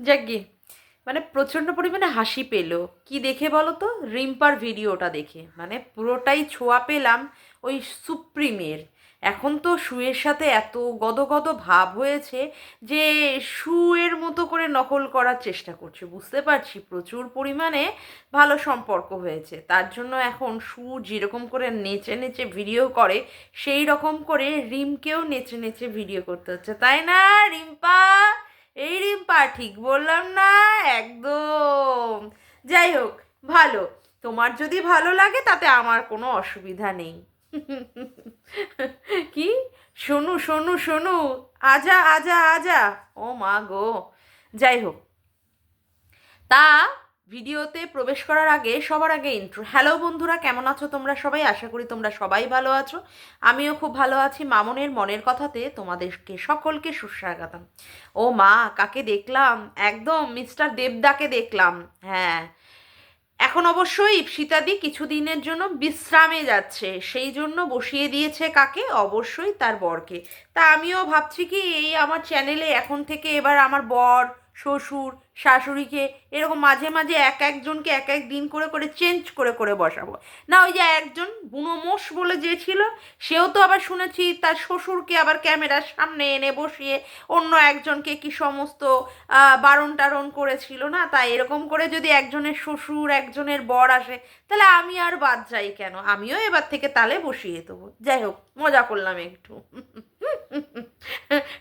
যাকগে মানে প্রচণ্ড পরিমাণে হাসি পেল। কি দেখে বলো তো? রিম্পার ভিডিওটা দেখে। মানে পুরোটাই ছোঁয়া পেলাম ওই সুপ্রিমের। এখন তো শুয়ের সাথে এত গদগদ ভাব হয়েছে যে শুয়ের মতো করে নকল করার চেষ্টা করছে। বুঝতে পারছি, প্রচুর পরিমাণে ভালো সম্পর্ক হয়েছে। তার জন্য এখন সু যেরকম করে নেচে নেচে ভিডিও করে, সেই রকম করে রিমকেও নেচে নেচে ভিডিও করতে হচ্ছে। তাই না, রিম্পা? এই রিম্পা, ঠিক বললাম না? একদম। যাই হোক, ভালো। তোমার যদি ভালো লাগে তাতে আমার কোনো অসুবিধা নেই। কি? শোনু শোনু শোনু। আজা আজা আজা। ও মা গো। যাই হোক। তা ভিডিওতে প্রবেশ করার আগে, সবার আগে ইন্ট্রো হ্যালো বন্ধুরা, কেমন আছো তোমরা সবাই? আশা করি তোমরা সবাই ভালো আছো। আমিও খুব ভালো আছি। মামনের মনের কথাতে তোমাদেরকে সকলকে সুস্বাগতম। ও মা, কাকে দেখলাম? একদম মিস্টার দেবদাকে দেখলাম। হ্যাঁ এখন অবশ্যই ইপসিতাদি কিছুদিনের জন্য বিশ্রামে যাচ্ছে, সেই জন্য বসিয়ে দিয়েছে কাকে? অবশ্যই তার বরকে। তা আমিও ভাবছি কি, এই আমার চ্যানেলে এখন থেকে এবার আমার বর শ্বশুর, শাশুড়িকে এরকম মাঝে মাঝে এক একজনকে এক এক দিন করে করে চেঞ্জ করে করে বসাবো। না, ওই যে একজন বুনো মোষ বলে যে ছিল, সেও তো আবার শুনেছি তার শ্বশুরকে আবার ক্যামেরার সামনে এনে বসিয়ে অন্য একজনকে কি সমস্ত বারণ টারণ করেছিল না? তাই এরকম করে যদি একজনের শ্বশুর, একজনের বর আসে, তাহলে আমি আর বাদ যাই কেন? আমিও এবার থেকে তালে বসিয়ে দেবো। যাই হোক, মজা করলাম একটু।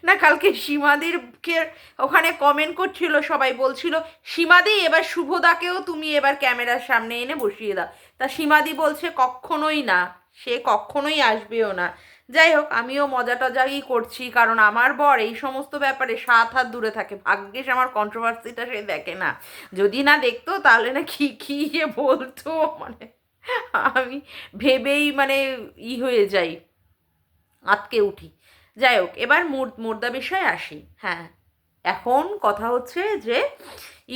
না, কালকে সীমাদিরকে ওখানে কমেন্ট করছিল, সবাই বলছিল, সীমাদি, এবার শুভদাকেও তুমি এবার ক্যামেরার সামনে এনে বসিয়ে দাও। তা সীমাদি বলছে, কখনোই না, সে কখনোই আসবেও না। যাই হোক, আমিও মজা টজাই করছি, কারণ আমার বর এই সমস্ত ব্যাপারে সাত হাত দূরে থাকে। ভাগ্যিস আমার কন্ট্রোভার্সিটা সে দেখে না। যদি না দেখতো, তাহলে না কি কি বলতো? মানে আমি ভেবেই মানে ই হয়ে যাই, আতকে উঠি। যাই হোক এবার মুর- মুর্দা বিষয়ে আসি। হ্যাঁ। এখন কথা হচ্ছে যে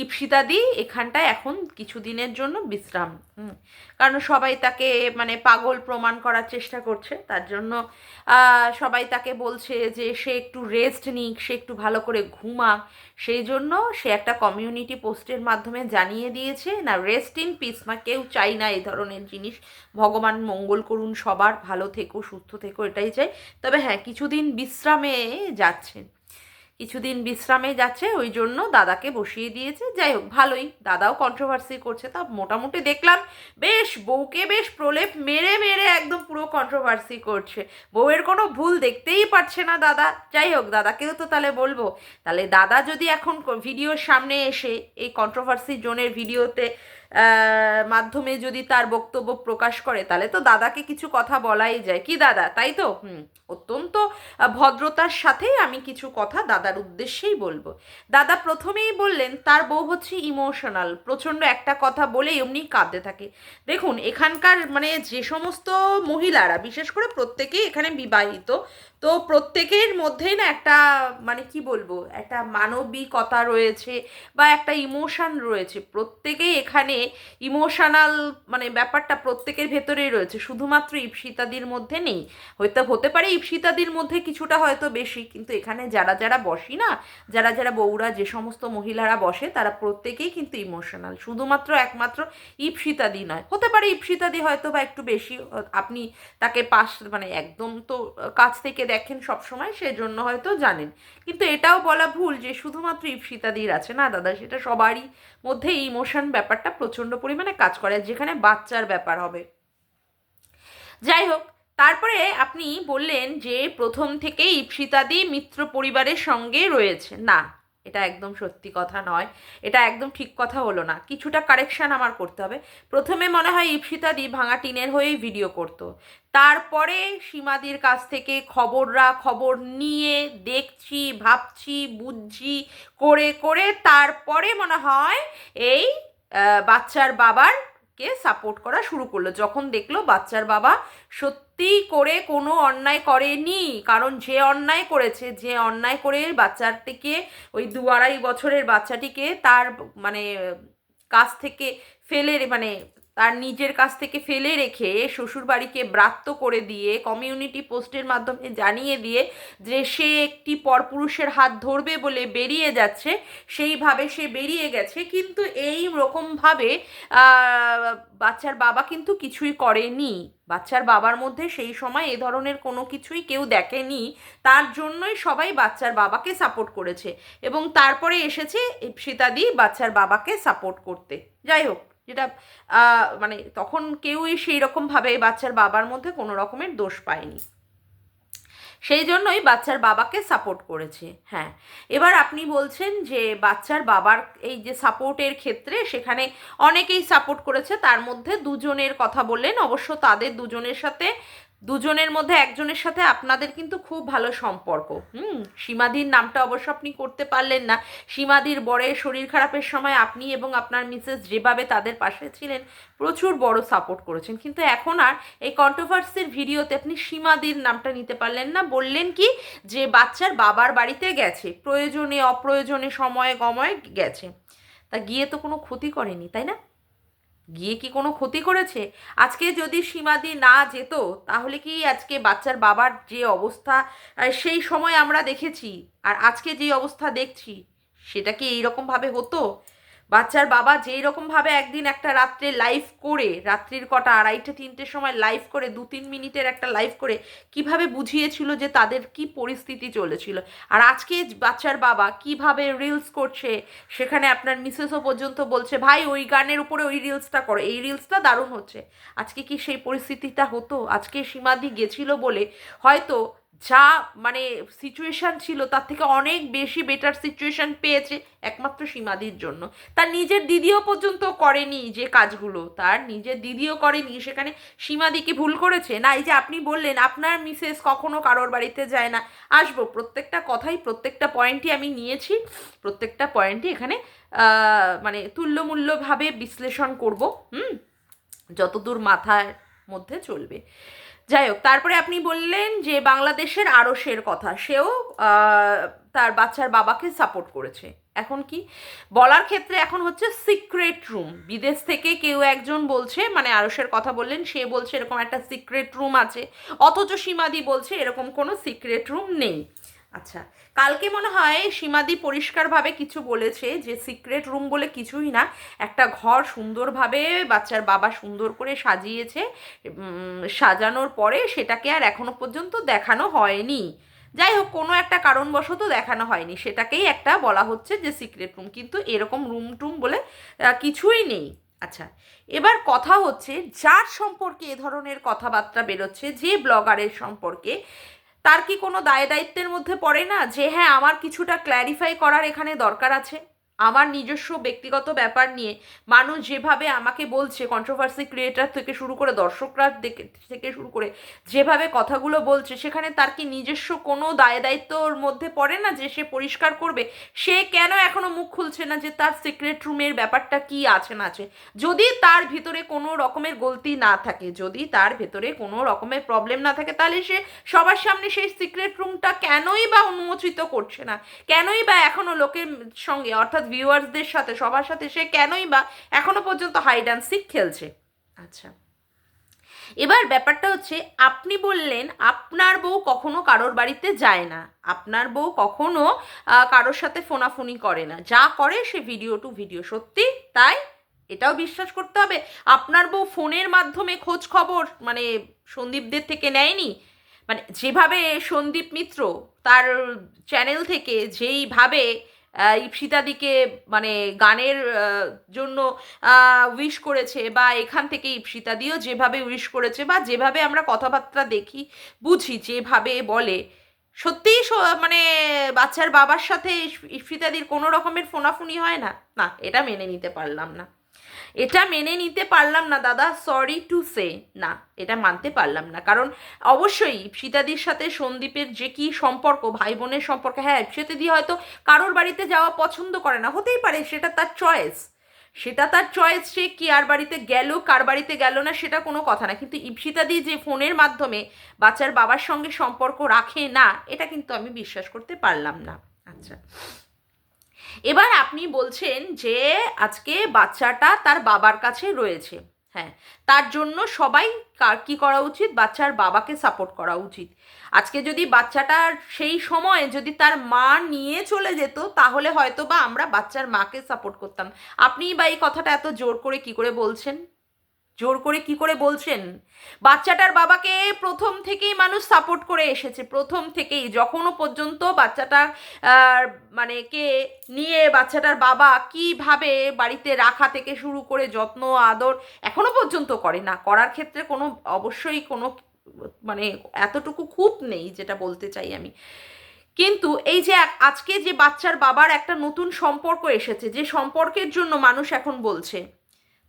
ইপসিতাদি এখানটায় এখন কিছুদিনের জন্য বিশ্রাম কারণ সবাই তাকে মানে পাগল প্রমাণ করার চেষ্টা করছে, তার জন্য সবাই তাকে বলছে যে সে একটু রেস্ট নিক, সে একটু ভালো করে ঘুমাক, সেই জন্য সে একটা কমিউনিটি পোস্টের মাধ্যমে জানিয়ে দিয়েছে, না রেস্ট ইন পিস না কেউ চাই না এই ধরনের জিনিস, ভগবান মঙ্গল করুন সবার, ভালো থেকো, সুস্থ থেকো, এটাই চাই। তবে হ্যাঁ কিছুদিন বিশ্রামে যাচ্ছেন। কিছুদিন বিশ্রামে যাচ্ছে, ওই জন্য দাদাকে বসিয়ে দিয়েছে। যাই হোক, ভালোই। দাদাও কন্ট্রোভার্সি করছে। তা মোটামুটি দেখলাম, বেশ বউকে বেশ প্রলেপ মেরে মেরে একদম পুরো কন্ট্রোভার্সি করছে। বউয়ের কোনো ভুল দেখতেই পারছে না দাদা। যাই হোক, দাদাকেও তো তাহলে বলব। তাহলে দাদা যদি এখন ভিডিওর সামনে এসে এই কন্ট্রোভার্সি জোনের ভিডিওতে মাধ্যমে যদি তার বক্তব্য প্রকাশ করে, তাহলে তো দাদাকে কিছু কথা বলাই যায়। কি দাদা, তাই তো? হুম, অত্যন্ত ভদ্রতার সাথেই আমি কিছু কথা দাদার উদ্দেশ্যেই বলব। দাদা প্রথমেই বললেন, তার বউ হচ্ছে ইমোশনাল প্রচণ্ড একটা কথা বলে এমনি কাঁদতে থাকে। দেখুন, এখানকার মানে যে সমস্ত মহিলারা, বিশেষ করে প্রত্যেকেই এখানে বিবাহিত তো প্রত্যেকের মধ্যেই না একটা মানে কি বলব, একটা মানবিকতা রয়েছে বা একটা ইমোশান রয়েছে। প্রত্যেকেই এখানে ইমোশনাল মানে ব্যাপারটা প্রত্যেকের ভেতরেই রয়েছে। শুধুমাত্র ইপসিতাদির মধ্যে নেই। হয়তো হতে পারে ইপসিতাদির মধ্যে কিছুটা হয়তো বেশি, কিন্তু এখানে যারা যারা বসি না, যারা যারা বউরা, যে সমস্ত মহিলারা বসে, তারা প্রত্যেকেই কিন্তু ইমোশনাল শুধুমাত্র একমাত্র ইপসিতাদি নয়। হতে পারে ইপসিতাদি হয়তো বা একটু বেশি, আপনি তাকে পাশ মানে একদম তো কাছ থেকে দেখেন সবসময়, সেজন্য হয়তো জানেন। কিন্তু এটাও বলা ভুল যে শুধুমাত্র ইপসিতাদির আছে না, দাদা? সেটা সবারই মধ্যে ইমোশন ব্যাপারটা প্রচণ্ড পরিমাণে কাজ করে যেখানে বাচ্চার ব্যাপার হবে। যাই হোক, তারপরে আপনি বললেন যে প্রথম থেকেই ইপসিতাদি মিত্র পরিবারের সঙ্গে রয়েছে। না এটা একদম সত্যি কথা নয়। এটা একদম ঠিক কথা হলো না। কিছুটা কারেকশন আমার করতে হবে। প্রথমে মনে হয় ইপসিতাদি ভাঙা টিনের হয়েই ভিডিও করতো। তারপরে সীমাদির কাছ থেকে খবররা, খবর নিয়ে দেখছি, ভাবছি, বুঝছি, করে করে তারপরে মনে হয় এই বাচ্চার বাবার কে সাপোর্ট করা শুরু করল। যখন দেখল বাচ্চার বাবা সত্যি করে কোনো অন্যায় করেনি। কারণ যে অন্যায় করেছে, যে অন্যায় করে বাচ্চাটিকে ওই দু আড়াই বছরের বাচ্চাটিকে তার মানে কাছ থেকে ফেলে মানে তার নিজের কাছ থেকে ফেলে রেখে শ্বশুরবাড়িকে ব্রাত্য করে দিয়ে কমিউনিটি পোস্টের মাধ্যমে জানিয়ে দিয়ে যে সে একটি পরপুরুষের হাত ধরবে বলে বেরিয়ে যাচ্ছে, সেইভাবে সে বেরিয়ে গেছে। কিন্তু এই রকমভাবে বাচ্চার বাবা কিন্তু কিছুই করেনি। বাচ্চার বাবার মধ্যে সেই সময় এ ধরনের কোনো কিছুই কেউ দেখেনি। তার জন্যই সবাই বাচ্চার বাবাকে সাপোর্ট করেছে এবং তারপরে এসেছে সীতাদি বাচ্চার বাবাকে সাপোর্ট করতে। যাই হোক। যেটা মানে তখন কেউই সেই রকমভাবে বাচ্চার বাবার মধ্যে কোনো রকমের দোষ পায়নি। সেই জন্যই বাচ্চার বাবাকে সাপোর্ট করেছে হ্যাঁ। এবার আপনি বলছেন যে বাচ্চার বাবার এই যে সাপোর্টের ক্ষেত্রে সেখানে অনেকেই সাপোর্ট করেছে, তার মধ্যে দুজনের কথা বললেন। অবশ্য তাদের দুজনের সাথে দুজনের মধ্যে একজনের সাথে আপনাদের কিন্তু খুব ভালো সম্পর্ক। হুম? সীমাদির নামটা অবশ্য আপনি করতে পারলেন না। সীমাদির বরের শরীর খারাপের সময় আপনি এবং আপনার মিসেস যেভাবে তাদের পাশে ছিলেন, প্রচুর বড় সাপোর্ট করেছেন। কিন্তু এখন আর এই কন্ট্রোভার্সির ভিডিওতে আপনি সীমাদির নামটা নিতে পারলেন না। বললেন কি, যে বাচ্চার বাবার বাড়িতে গেছে, প্রয়োজনে, অপ্রয়োজনে সময়ে গময়ে গেছে। তা গিয়ে তো কোনো ক্ষতি করেনি, তাই না? গিয়ে কি কোনো ক্ষতি করেছে? আজকে যদি সীমাদি না যেত, তাহলে কি আজকে বাচ্চার বাবার যে অবস্থা সেই সময় আমরা দেখেছি? আর আজকে যে অবস্থা দেখছি, সেটা কি এইরকমভাবে হতো? বাচ্চার বাবা যেই রকমভাবে একদিন একটা রাত্রে লাইভ করে, রাত্রির কটা আড়াইটে, তিনটের সময় লাইভ করে দু তিন মিনিটের একটা লাইভ করে, কীভাবে বুঝিয়েছিল যে তাদের কি পরিস্থিতি চলেছিল? আর আজকে বাচ্চার বাবা কীভাবে রিলস করছে, সেখানে আপনার মিসেসও পর্যন্ত বলছে, ভাই, ওই গানের উপরে ওই রিলসটা করো, এই রিলসটা দারুণ হচ্ছে। আজকে কি সেই পরিস্থিতিটা হতো? আজকে সীমাদি গেছিল বলে হয়তো যা মানে সিচুয়েশান ছিল, তার থেকে অনেক বেশি বেটার সিচুয়েশন পেয়েছে একমাত্র সীমাদির জন্য। তার নিজের দিদিও পর্যন্ত করেনি যে কাজগুলো, তার নিজের দিদিও করেনি, সেখানে সীমাদিকে ভুল করেছে? না, এই যে আপনি বললেন, আপনার মিসেস কখনো কারোর বাড়িতে যায় না। আসব, প্রত্যেকটা কথাই, প্রত্যেকটা পয়েন্টই আমি নিয়েছি, প্রত্যেকটা পয়েন্টই এখানে মানে তুল্যমূল্যভাবে বিশ্লেষণ করব, হুম? যতদূর মাথার মধ্যে চলবে। যাই হোক, তারপরে আপনি বললেন যে বাংলাদেশের আরসের কথা, সেও তার বাচ্চার বাবাকে সাপোর্ট করেছে। এখন কি? বলার ক্ষেত্রে এখন হচ্ছে সিক্রেট রুম বিদেশ থেকে কেউ একজন বলছে মানে আরসের কথা বললেন, সে বলছে এরকম একটা সিক্রেট রুম আছে, অথচ সীমাদি বলছে এরকম কোনো সিক্রেট রুম নেই। আচ্ছা কালকে মনে হয় সীমাদি পরিষ্কারভাবে কিছু বলেছে যে সিক্রেট রুম বলে কিছুই না, একটা ঘর সুন্দরভাবে বাচ্চার বাবা সুন্দর করে সাজিয়েছে সাজানোর পরে সেটাকে আর এখনও পর্যন্ত দেখানো হয়নি। যাই হোক, কোনো একটা কারণবশত দেখানো হয়নি, সেটাকেই একটা বলা হচ্ছে যে সিক্রেট রুম, কিন্তু এরকম রুম টুম বলে কিছুই নেই। আচ্ছা এবার কথা হচ্ছে যার সম্পর্কে এ ধরনের কথাবার্তা বেরোচ্ছে, যে ব্লগারের সম্পর্কে। তার কি কোনো দায় দায়িত্বের মধ্যে পড়ে না যে হ্যাঁ আমার কিছুটা ক্ল্যারিফাই করার এখানে দরকার আছে? আমার নিজস্ব ব্যক্তিগত ব্যাপার নিয়ে মানুষ যেভাবে আমাকে বলছে কন্ট্রোভার্সি ক্রিয়েটার থেকে শুরু করে দর্শকরা থেকে শুরু করে যেভাবে কথাগুলো বলছে, সেখানে তার কি নিজস্ব কোনো দায় দায়িত্বর মধ্যে পড়ে না যে সে পরিষ্কার করবে? সে কেন এখনও মুখ খুলছে না যে তার সিক্রেট রুমের ব্যাপারটা কি আছে না আছে? যদি তার ভিতরে কোনো রকমের গলতি না থাকে, যদি তার ভেতরে কোনো রকমের প্রবলেম না থাকে, তাহলে সে সবার সামনে সেই সিক্রেট রুমটা কেনই বা উন্মোচিত করছে না? কেনই বা এখনও লোকের সঙ্গে, অর্থাৎ ভিউয়ার্সদের সাথে সবার সাথে সে কেনই বা এখনও পর্যন্ত হাইড অ্যান্ড সিক খেলছে। আচ্ছা। এবার ব্যাপারটা হচ্ছে আপনি বললেন আপনার বউ কখনো কারোর বাড়িতে যায় না। আপনার বউ কখনো কারোর সাথে ফোনাফুনি করে না। যা করে সে ভিডিও টু ভিডিও সত্যি? তাই? এটাও বিশ্বাস করতে হবে। আপনার বউ ফোনের মাধ্যমে খোঁজ খবর মানে সন্দীপদের থেকে নেয়নি? মানে যেভাবে সন্দীপ মিত্র তার চ্যানেল থেকে যেইভাবে ইপসিতাদিকে মানে গানের জন্য উইশ করেছে বা এখান থেকে ইপসিতাদিও যেভাবে উইশ করেছে বা যেভাবে আমরা কথাবার্তা দেখি, বুঝি, যেভাবে বলে, সত্যিই মানে বাচ্চার বাবার সাথে ইপসিতাদির কোনো রকমের ফোনাফুনি হয় না? না, এটা মেনে নিতে পারলাম না। এটা মেনে নিতে পারলাম না, দাদা। সরি টু সে না, এটা মানতে পারলাম না। কারণ অবশ্যই সীতাদির সাথে সন্দীপের যে কি সম্পর্ক ভাই বোনের সম্পর্ক হ্যাঁ সীতাদি হয়তো কারোর বাড়িতে যাওয়া পছন্দ করে না। হতেই পারে সেটা তার চয়েস সেটা তার চয়েস সে কি আর বাড়িতে গেল, কার বাড়িতে গেল না, সেটা কোনো কথা না। কিন্তু ইপসিতাদি যে ফোনের মাধ্যমে বাচ্চার বাবার সঙ্গে সম্পর্ক রাখে না, এটা কিন্তু আমি বিশ্বাস করতে পারলাম না। আচ্ছা। এবার আপনি বলছেন যে আজকে বাচ্চাটা তার বাবার কাছে রয়েছে। হ্যাঁ তার জন্য সবাই কার কী করা উচিত? বাচ্চার বাবাকে সাপোর্ট করা উচিত। আজকে যদি বাচ্চাটার সেই সময়ে যদি তার মা নিয়ে চলে যেত, তাহলে হয়তো বা আমরা বাচ্চার মাকে সাপোর্ট করতাম। আপনি বা এই কথাটা এত জোর করে কি করে বলছেন? জোর করে কি করে বলছেন? বাচ্চাটার বাবাকে প্রথম থেকেই মানুষ সাপোর্ট করে এসেছে প্রথম থেকেই। যখনও পর্যন্ত বাচ্চাটার আহ, মানে কে নিয়ে বাচ্চাটার বাবা কীভাবে বাড়িতে রাখা থেকে শুরু করে যত্ন আদর এখনও পর্যন্ত করে না। করার ক্ষেত্রে কোনো অবশ্যই কোনো মানে এতটুকু খুঁত নেই যেটা বলতে চাই আমি। কিন্তু এই যে আজকে যে বাচ্চার বাবার একটা নতুন সম্পর্ক এসেছে যে সম্পর্কের জন্য মানুষ এখন বলছে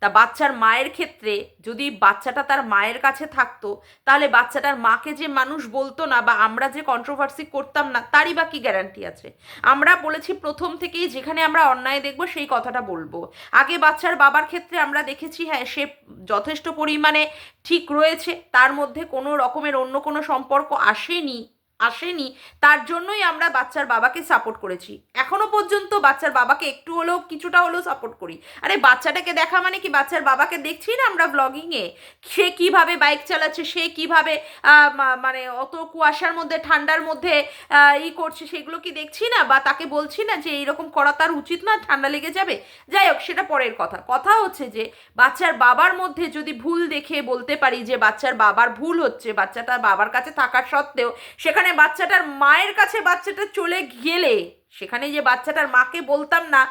তা বাচ্চার মায়ের ক্ষেত্রে যদি বাচ্চাটা তার মায়ের কাছে থাকতো, তাহলে বাচ্চাটার মাকে যে মানুষ বলতো না বা আমরা যে কন্ট্রোভার্সি করতাম না, তারই বা কি গ্যারান্টি আছে? আমরা বলেছি প্রথম থেকেই যেখানে আমরা অন্যায় দেখব, সেই কথাটা বলব। আগে বাচ্চার বাবার ক্ষেত্রে আমরা দেখেছি হ্যাঁ সে যথেষ্ট পরিমাণে ঠিক রয়েছে, তার মধ্যে কোনো রকমের অন্য কোনো সম্পর্ক আসেনি আসেনি, তার জন্যই আমরা বাচ্চার বাবাকে সাপোর্ট করেছি। এখনও পর্যন্ত বাচ্চার বাবাকে একটু হলেও, কিছুটা হলেও সাপোর্ট করি। আরে বাচ্চাটাকে দেখা মানে কি? বাচ্চার বাবাকে দেখছি না আমরা ব্লগিংয়ে সে কীভাবে বাইক চালাচ্ছে? সে কীভাবে মানে অত কুয়াশার মধ্যে, ঠান্ডার মধ্যে ই করছে সেগুলো কি দেখছি না? বা তাকে বলছি না যে এইরকম করা তার উচিত না, ঠান্ডা লেগে যাবে? যাই হোক, সেটা পরের কথা। কথা হচ্ছে যে, বাচ্চার বাবার মধ্যে যদি ভুল দেখে বলতে পারি যে, বাচ্চার বাবার ভুল হচ্ছে বাচ্চাটা বাবার কাছে থাকার সত্ত্বেও সেখানে বাচ্চাটার মায়ের কাছে বাচ্চাটা চলে গেলে, সেখানে যে বাচ্চাটার মাকে বলতাম না,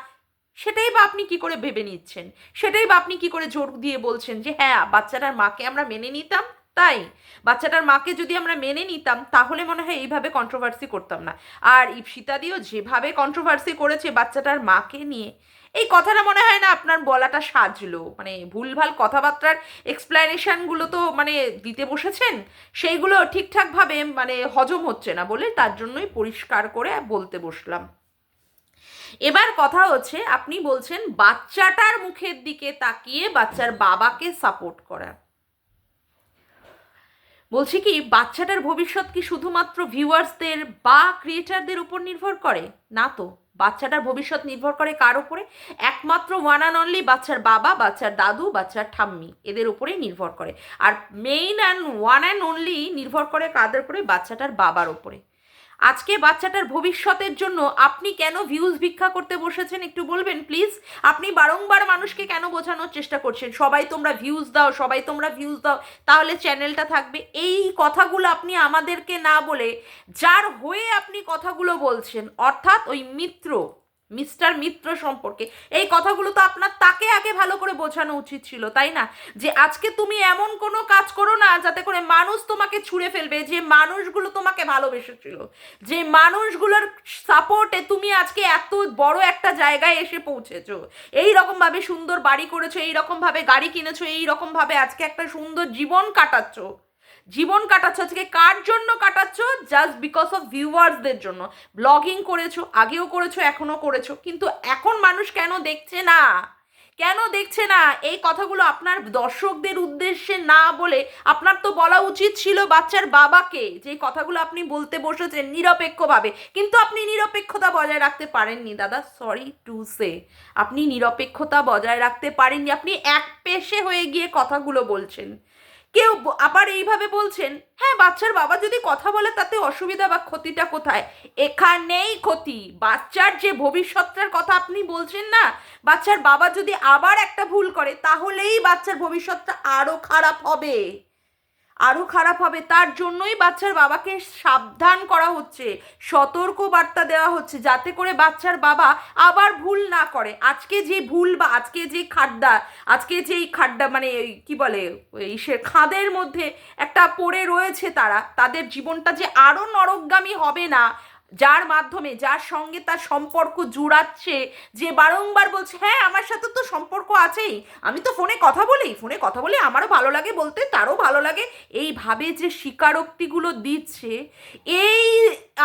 সেটাই বা আপনি কি করে ভেবে নিচ্ছেন? সেটাই বা আপনি কি করে জোর দিয়ে বলছেন যে হ্যাঁ বাচ্চাটার মাকে আমরা মেনে নিতাম, তাই? বাচ্চাটার মাকে যদি আমরা মেনে নিতাম, তাহলে মনে হয় এইভাবে কন্ট্রোভার্সি করতাম না। আর ইপসিতাদিও যেভাবে কন্ট্রোভার্সি করেছে বাচ্চাটার মাকে নিয়ে এই কথাটা মনে হয় না আপনার বলাটা সাজলো। মানে ভুলভাল কথাবার্তার এক্সপ্লেনেশনগুলো তো মানে দিতে বসেছেন, সেইগুলো ঠিকঠাকভাবে মানে হজম হচ্ছে না বলে তার জন্যই পরিষ্কার করে বলতে বসলাম। এবার কথা হচ্ছে, আপনি বলছেন বাচ্চাটার মুখের দিকে তাকিয়ে বাচ্চার বাবাকে সাপোর্ট করা। বলছি কি, বাচ্চাটার ভবিষ্যৎ কি শুধুমাত্র ভিউয়ার্সদের বা ক্রিয়েটারদের উপর নির্ভর করে? না তো। বাচ্চাটার ভবিষ্যৎ নির্ভর করে কার উপরে? একমাত্র ওয়ান অ্যান্ড অনলি বাচ্চার বাবা, বাচ্চার দাদু, বাচ্চার ঠাম্মি এদের উপরেই নির্ভর করে। আর main and one and only নির্ভর করে কাদের উপরে? বাচ্চাটার বাবার উপরে। আজকে বাচ্চাটার ভবিষ্যতের জন্য আপনি কেন ভিউজ ভিক্ষা করতে বসেছেন একটু বলবেন প্লিজ আপনি বারংবার মানুষকে কেন বোঝানোর চেষ্টা করছেন? সবাই তোমরা ভিউজ দাও, সবাই তোমরা ভিউজ দাও, তাহলে চ্যানেলটা থাকবে। এই কথাগুলো আপনি আমাদেরকে না বলে, যার হয়ে আপনি কথাগুলো বলছেন, অর্থাৎ ওই মিত্র মিস্টার মিত্র সম্পর্কে। এই কথাগুলো তো আপনার তাকে আগে ভালো করে বোঝানো উচিত ছিল, তাই না? যে আজকে তুমি এমন কোনো কাজ করো না যাতে করে মানুষ তোমাকে ছুঁড়ে ফেলবে, যে মানুষগুলো তোমাকে ভালোবেসেছিল। যে মানুষগুলোর সাপোর্টে তুমি আজকে এত বড় একটা জায়গায় এসে পৌঁছেছো। এই রকমভাবে সুন্দর বাড়ি করেছ, এই রকমভাবে গাড়ি কিনেছো, এই রকমভাবে আজকে একটা সুন্দর জীবন কাটাচ্ছো। জীবন কাটাচ্ছ, আজকে কার জন্য কাটাচ্ছ? জাস্ট বিকজ অফ ভিউয়ার্সদের জন্য। ব্লগিং করেছ, আগেও করেছ, এখনও করেছ। কিন্তু এখন মানুষ কেন দেখছে না? কেন দেখছে না? এই কথাগুলো আপনার দর্শকদের উদ্দেশ্যে না বলে আপনার তো বলা উচিত ছিল বাচ্চার বাবাকে। যে কথাগুলো আপনি বলতে বসেছেন নিরপেক্ষভাবে। কিন্তু আপনি নিরপেক্ষতা বজায় রাখতে পারেননি, দাদা। সরি টু সে আপনি নিরপেক্ষতা বজায় রাখতে পারেননি। আপনি এক পেশে হয়ে গিয়ে কথাগুলো বলছেন। কেউ আবার এইভাবে বলছেন হ্যাঁ বাচ্চার বাবা যদি কথা বলে তাতে অসুবিধা বা ক্ষতিটা কোথায়? এখানেই ক্ষতি। বাচ্চার যে ভবিষ্যৎটার কথা আপনি বলছেন না, বাচ্চার বাবা যদি আবার একটা ভুল করে, তাহলেই বাচ্চার ভবিষ্যৎটা আরও খারাপ হবে। আরও খারাপ হবে। তার জন্যই বাচ্চার বাবাকে সাবধান করা হচ্ছে। সতর্ক বার্তা দেওয়া হচ্ছে যাতে করে বাচ্চার বাবা আবার ভুল না করে। আজকে যে ভুল বা আজকে যে খাড্ডা, আজকে যেই খাড্ডা মানে কি বলে সে খাদের মধ্যে একটা পড়ে রয়েছে তারা, তাদের জীবনটা যে আরও নরকগামী হবে না যার মাধ্যমে, যার সঙ্গে তার সম্পর্ক জুড়াচ্ছে, যে বারংবার বলছে হ্যাঁ আমার সাথে তো সম্পর্ক আছেই। আমি তো ফোনে কথা বলি, ফোনে কথা বলে আমারও ভালো লাগে বলতে, তারও ভালো লাগে। এইভাবে যে স্বীকারোক্তিগুলো দিচ্ছে, এই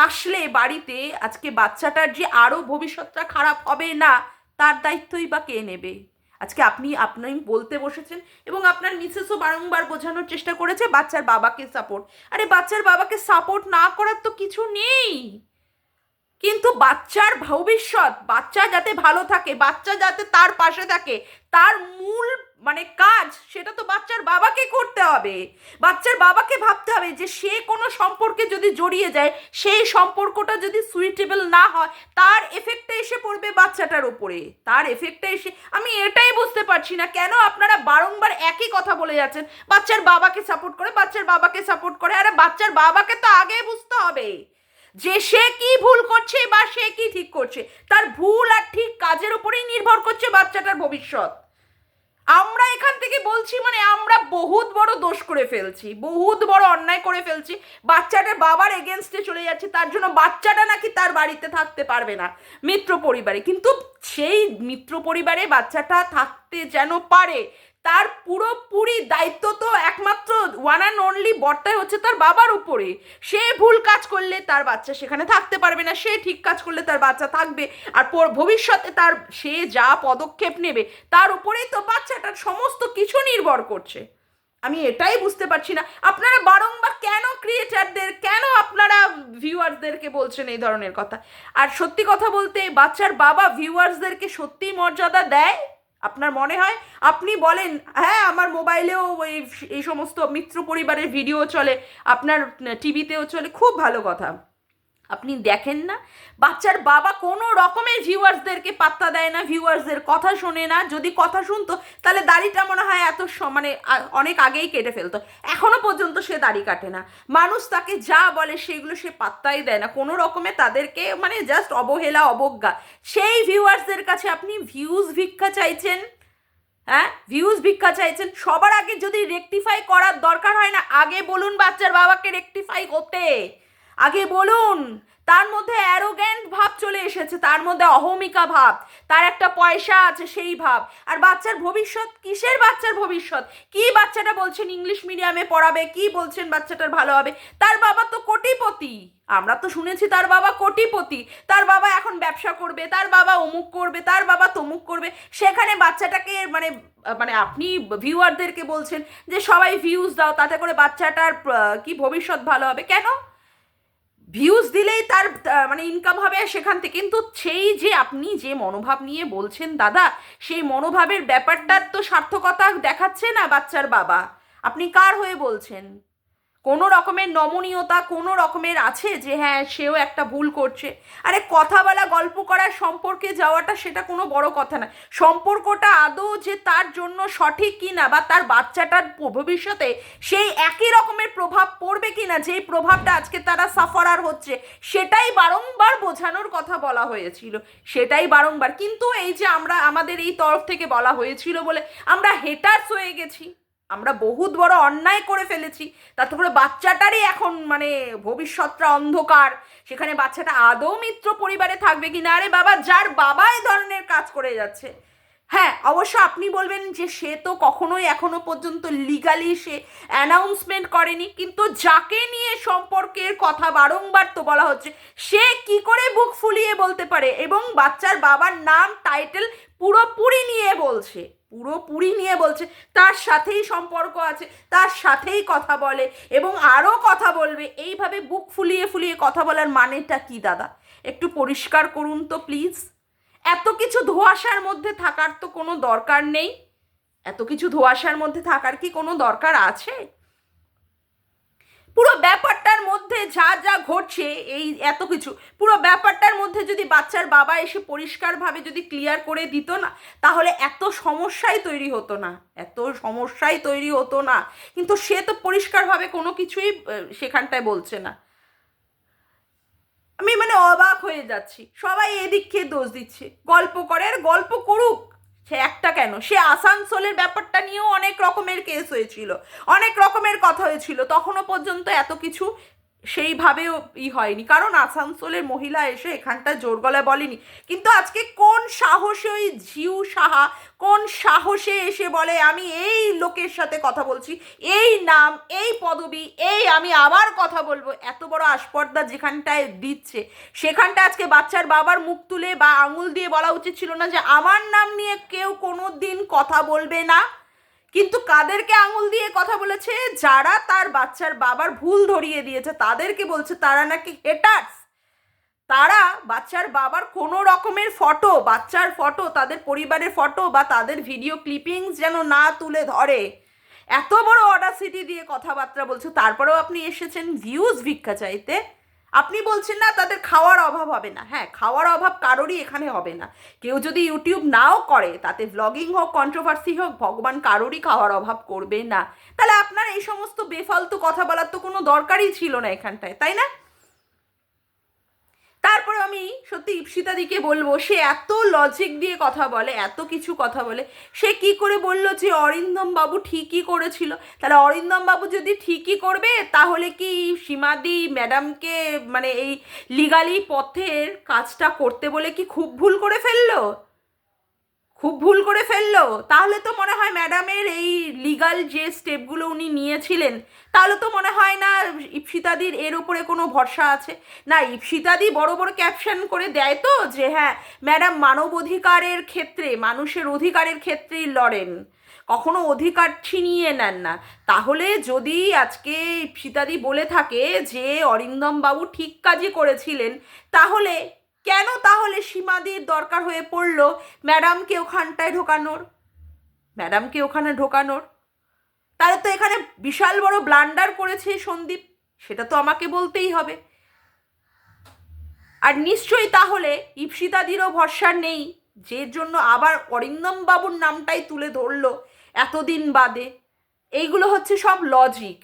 আসলে বাড়িতে আজকে বাচ্চাটার যে আরও ভবিষ্যৎটা খারাপ হবে না, তার দায়িত্বই বা কে নেবে? আজকে আপনি আপনি বলতে বসেছেন এবং আপনার মিসেসও বারংবার বোঝানোর চেষ্টা করেছে, বাচ্চার বাবাকে সাপোর্ট আরে, বাচ্চার বাবাকে সাপোর্ট না করার তো কিছু নেই। কিন্তু বাচ্চার ভবিষ্যৎ, বাচ্চা যাতে ভালো থাকে, বাচ্চা যাতে তার পাশে থাকে, তার মূল মানে কাজ সেটা তো বাচ্চার বাবাকে করতে হবে। বাচ্চার বাবাকে ভাবতে হবে যে সে কোনো সম্পর্কে যদি জড়িয়ে যায়, সেই সম্পর্কটা যদি সুইটেবল না হয়, তার এফেক্টটা এসে পড়বে বাচ্চাটার ওপরে। তার এফেক্টটা এসে, আমি এটাই বুঝতে পারছি না কেন আপনারা বারংবার একই কথা বলে যাচ্ছেন, বাচ্চার বাবাকে সাপোর্ট করে, বাচ্চার বাবাকে সাপোর্ট করে, আরে বাচ্চার বাবাকে তো আগে বুঝতে হবে যে সে কি ভুল করছে ঠিক করছে। তার ভুল আর ঠিক কাজের উপরেই নির্ভর করছে বাচ্চাটার ভবিষ্যৎ। আমরা এখান থেকে বলছি মানে আমরা বহুত বড় দোষ করে ফেলছি, বহুত বড় অন্যায় করে ফেলছি। বাচ্চাটার বাবার এগেনস্টে চলে যাচ্ছে, তার জন্য বাচ্চাটা নাকি তার বাড়িতে থাকতে পারবে না, মিত্র পরিবারে। কিন্তু সেই মিত্র পরিবারে বাচ্চাটা থাকতে যেন পারে তার পুরোপুরি দায়িত্ব তো একমাত্র ওয়ান অ্যান্ড অনলি বর্তায় হচ্ছে তার বাবার উপরে। সে ভুল কাজ করলে তার বাচ্চা সেখানে থাকতে পারবে না, সে ঠিক কাজ করলে তার বাচ্চা থাকবে, আর ভবিষ্যতে তার, সে যা পদক্ষেপ নেবে, তার উপরেই তো বাচ্চাটার সমস্ত কিছু নির্ভর করছে। আমি এটাই বুঝতে পারছি না। আপনারা বারংবার কেন ক্রিয়েটারদের কেন আপনারা ভিউয়ার্সদেরকে বলছেন এই ধরনের কথা? আর সত্যি কথা বলতে, বাচ্চার বাবা ভিউয়ার্সদেরকে সত্যিই মর্যাদা দেয়? আপনার মনে হয়? আপনি বলেন হ্যাঁ আমার মোবাইলেও এই এই সমস্ত মিত্র পরিবারের ভিডিও চলে, আপনার টিভিতেও চলে, খুব ভালো কথা। আপনি দেখেন না? বাচ্চার বাবা কোনো রকমের ভিউয়ার্সদেরকে পাত্তা দেয় না ভিউয়ার্সদের কথা শোনে না। যদি কথা শুনতো, তাহলে দাড়িটা মনে হয় এত মানে অনেক আগেই কেটে ফেলতো। এখনও পর্যন্ত সে দাড়ি কাটে না। মানুষ তাকে যা বলে, সেগুলো সে পাত্তাই দেয় না। কোনো রকমে তাদেরকে মানে জাস্ট অবহেলা, অবজ্ঞা। সেই ভিউয়ার্সদের কাছে আপনি ভিউজ ভিক্ষা চাইছেন? হ্যাঁ? ভিউজ ভিক্ষা চাইছেন? সবার আগে যদি রেকটিফাই করার দরকার হয় না, আগে বলুন বাচ্চার বাবাকে রেকটিফাই করতে। আগে বলুন, তার মধ্যে অ্যারোগ্যান্ট ভাব চলে এসেছে, তার মধ্যে অহমিকা ভাব, তার একটা পয়সা আছে সেই ভাব। আর বাচ্চার ভবিষ্যৎ, কিসের বাচ্চার ভবিষ্যৎ? কি বাচ্চাটা বলছেন ইংলিশ মিডিয়ামে পড়াবে, কি বলছেন বাচ্চাটার ভালো হবে? তার বাবা তো কোটিপতি। আমরা তো শুনেছি তার বাবা কোটিপতি। তার বাবা এখন ব্যবসা করবে, তার বাবা অমুক করবে, তার বাবা তমুক করবে। সেখানে বাচ্চাটাকে মানে মানে আপনি ভিউয়ারদেরকে বলছেন যে সবাই ভিউজ দাও, তাতে করে বাচ্চাটার কি ভবিষ্যৎ ভালো হবে। কেন? ভিউজ দিলেই তার মানে ইনকাম হবে সেখান থেকে। কিন্তু সেই যে আপনি যে মনোভাব নিয়ে বলছেন দাদা, সেই মনোভাবের ব্যাপারটার তো সার্থকতা দেখাচ্ছে না বাচ্চার বাবা। আপনি কার হয়ে বলছেন? কোনো রকমের নমনীয়তা, কোনো রকমের আছে যে হ্যাঁ সেও একটা ভুল করছে? আরে কথা বলা, গল্প করার সম্পর্কে যাওয়াটা সেটা কোনো বড় কথা না। সম্পর্কটা আদৌ যে তার জন্য সঠিক কিনা বা তার বাচ্চাটার ভবিষ্যতে সেই একই রকমের প্রভাব পড়বে কি না যেই প্রভাবটা আজকে তারা সাফারার হচ্ছে, সেটাই বারংবার বোঝানোর কথা বলা হয়েছিল। সেটাই বারংবার। কিন্তু এই যে আমরা, আমাদের এই তরফ থেকে বলা হয়েছিল বলে আমরা হেটার্স হয়ে গেছি। আমরা বহুত বড় অন্যায় করে ফেলেছি তাতে করে বাচ্চাটারই এখন মানে ভবিষ্যৎটা অন্ধকার। সেখানে বাচ্চাটা আদৌ মিত্র পরিবারে থাকবে কি না আরে বাবা, যার বাবা এই ধরনের কাজ করে যাচ্ছে। হ্যাঁ অবশ্য আপনি বলবেন যে সে তো কখনোই এখনও পর্যন্ত লিগালি সে অ্যানাউন্সমেন্ট করেনি, কিন্তু যাকে নিয়ে সম্পর্কের কথা বারংবার তো বলা হচ্ছে, সে কি করে বুক ফুলিয়ে বলতে পারে? এবং বাচ্চার বাবার নাম টাইটেল পুরোপুরি নিয়ে বলছে। পুরোপুরি নিয়ে বলছে, তার সাথেই সম্পর্ক আছে, তার সাথেই কথা বলে এবং আরও কথা বলবে। এইভাবে বুক ফুলিয়ে ফুলিয়ে কথা বলার মানেটা কি, দাদা? একটু পরিষ্কার করুন তো প্লিজ। এত কিছু ধোয়াশার মধ্যে থাকার তো কোনো দরকার নেই। এত কিছু ধোয়াশার মধ্যে থাকার কি কোনো দরকার আছে? পুরো ব্যাপারটার মধ্যে যা যা ঘটছে, এই এত কিছু, পুরো ব্যাপারটার মধ্যে যদি বাচ্চার বাবা এসে পরিষ্কারভাবে যদি ক্লিয়ার করে দিত না, তাহলে এত সমস্যাই তৈরি হতো না, এত সমস্যাই তৈরি হতো না। কিন্তু সে তো পরিষ্কারভাবে কোনো কিছুই সেখানটায় বলছে না। আমি মানে অবাক হয়ে যাচ্ছি। সবাই এদিক খেয়ে দোষ দিচ্ছে। গল্প করে আর গল্প করুক। সে একটা কেন? সে আসানসোলের ব্যাপারটা নিয়েও অনেক রকমের কেস হয়েছিল। অনেক রকমের কথা হয়েছিল। তখনও পর্যন্ত এত কিছু সেইভাবেও ই হয়নি। কারণ আসানসোলের মহিলা এসে এখানটা জোর গলায় বলেনি। কিন্তু আজকে কোন সাহসে ওই ঝিউ সাহা, কোন সাহসে এসে বলে, আমি এই লোকের সাথে কথা বলছি, এই নাম, এই পদবি, এই আমি আবার কথা বলব। এত বড় আস্পর্দা যেখানটায় দিচ্ছে। সেখানটা আজকে বাচ্চার বাবার মুখ তুলে বা আঙুল দিয়ে বলা উচিত ছিল না যে, আমার নাম নিয়ে কেউ কোনো দিন কথা বলবে না। কিন্তু কাদেরকে আঙুল দিয়ে কথা বলেছে? যারা তার বাচ্চার বাবার ভুল ধরিয়ে দিয়েছে, তাদেরকে বলছে তারা নাকি হেটার্স তারা বাচ্চার বাবার কোনো রকমের ফটো বাচ্চার ফটো তাদের পরিবারের ফটো বা তাদের ভিডিও ক্লিপিংস যেন না তুলে ধরে। এত বড় অডাসিটি দিয়ে কথাবার্তা বলছো। তারপরেও আপনি এসেছেন ভিউজ ভিক্ষা চাইতে। আপনি বলছেন না, তাদের খাওয়ার অভাব হবে না। হ্যাঁ খাওয়ার অভাব কারোরই এখানে হবে না। কেউ যদি ইউটিউব নাও করে, তাতে ব্লগিং হোক কন্ট্রোভার্সি হোক, ভগবান কারোরই খাওয়ার অভাব করবে না। তাহলে আপনার এই সমস্ত বেফালতু কথা বলার তো কোনো দরকারই ছিল না এখানটায়, তাই না? তারপরে আমি সত্যি ইপসিতাদিকে বলব, সে এত লজিক দিয়ে কথা বলে, এত কিছু কথা বলে, সে কি করে বলল যে অরিন্দম বাবু ঠিকই করেছিল? তাহলে অরিন্দম বাবু যদি ঠিকই করবে, তাহলে কি সীমাদি ম্যাডামকে মানে এই লিগালি পথের কাজটা করতে বলে কি খুব ভুল করে ফেলল? খুব ভুল করে ফেলল। তাহলে তো মনে হয় ম্যাডামের এই লিগাল যে স্টেপগুলো উনি নিয়েছিলেন, তাহলে তো মনে হয় না ইপসিতাদির এর উপরে কোনো ভরসা আছে? না, ইপসিতাদি বড় বড় ক্যাপশন করে দেয় তো যে হ্যাঁ ম্যাডাম মানব অধিকারের ক্ষেত্রে, মানুষের অধিকারের ক্ষেত্রেই লড়েন। কখনো অধিকার ছিনিয়ে নেন না। তাহলে যদি আজকে ইপসিতাদি বলে থাকে যে অরিন্দম বাবু ঠিক কাজই করেছিলেন, তাহলে কেন তাহলে সীমাদির দরকার হয়ে পড়ল ম্যাডামকে ওখানটায় ঢোকানোর? ম্যাডামকে ওখানে ঢোকানোর? তাহলে তো এখানে বিশাল বড় ব্লান্ডার করেছে সন্দীপ, সেটা তো আমাকে বলতেই হবে। আর নিশ্চয়ই তাহলে ইপসিতাদিরও ভরসা নেই যে জন্য আবার অরিন্দম বাবুর নামটাই তুলে ধরলো এতদিন বাদে। এইগুলো হচ্ছে সব লজিক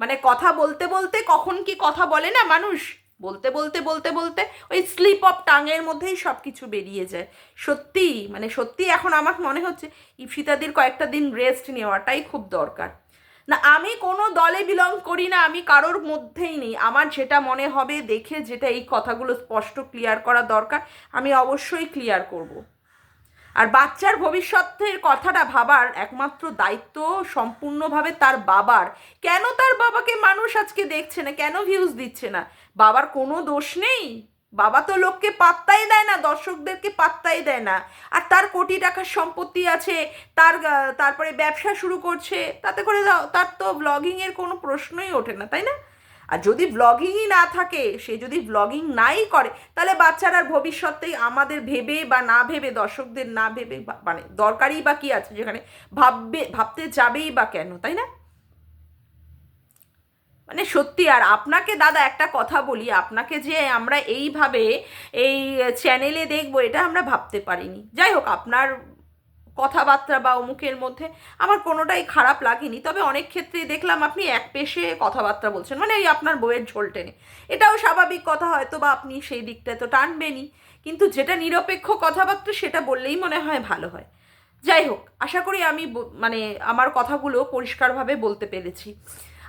মানে কথা বলতে বলতে কখন কি কথা বলে না মানুষ? বলতে বলতে বলতে বলতে ওই স্লিপ অফ টাঙের মধ্যেই সব কিছু বেরিয়ে যায়। সত্যি মানে সত্যি এখন আমার মনে হচ্ছে ইপসিতাদির কয়েকটা দিন রেস্ট নেওয়াটাই খুব দরকার। না, আমি কোনো দলে বিলং করি না, আমি কারোর মধ্যেই নেই। আমার যেটা মনে হবে, দেখে যেটা এই কথাগুলো স্পষ্ট ক্লিয়ার করা দরকার, আমি অবশ্যই ক্লিয়ার করব। আর বাচ্চার ভবিষ্যতের কথাটা ভাবার একমাত্র দায়িত্ব সম্পূর্ণভাবে তার বাবার। কেন তার বাবাকে মানুষ আজকে দেখছে না? কেন ভিউজ দিচ্ছে না? বাবার কোনো দোষ নেই। বাবা তো লোককে পাত্তাই দেয় না, দর্শকদেরকে পাত্তাই দেয় না। আর তার কোটি টাকার সম্পত্তি আছে, তার তারপরে ব্যবসা শুরু করছে, তাতে করে তার তো ব্লগিংয়ের কোনো প্রশ্নই ওঠে না, তাই না? আর যদি ব্লগিংই না থাকে, সে যদি ব্লগিং নাই করে, তাহলে বাচ্চারার ভবিষ্যতেই আমাদের ভেবে বা না ভেবে, দর্শকদের না ভেবে মানে দরকারই বা কি আছে যেখানে ভাববে, ভাবতে যাবেই বা কেন, তাই না? মানে সত্যি, আর আপনাকে দাদা একটা কথা বলি, আপনাকে যে আমরা এইভাবে এই চ্যানেলে দেখব, এটা আমরা ভাবতে পারিনি। যাই হোক, আপনার কথাবার্তা বা অমুকের মধ্যে আমার কোনোটাই খারাপ লাগেনি। তবে অনেক ক্ষেত্রেই দেখলাম আপনি এক পেশে কথাবার্তা বলছেন মানে ওই আপনার বইয়ের ঝোল টেনে। এটাও স্বাভাবিক কথা হয়তো বা আপনি সেই দিকটা তো টানবেনই। কিন্তু যেটা নিরপেক্ষ কথাবার্তা সেটা বললেই মনে হয় ভালো হয়। যাই হোক, আশা করি আমি মানে আমার কথাগুলো পরিষ্কারভাবে বলতে পেরেছি।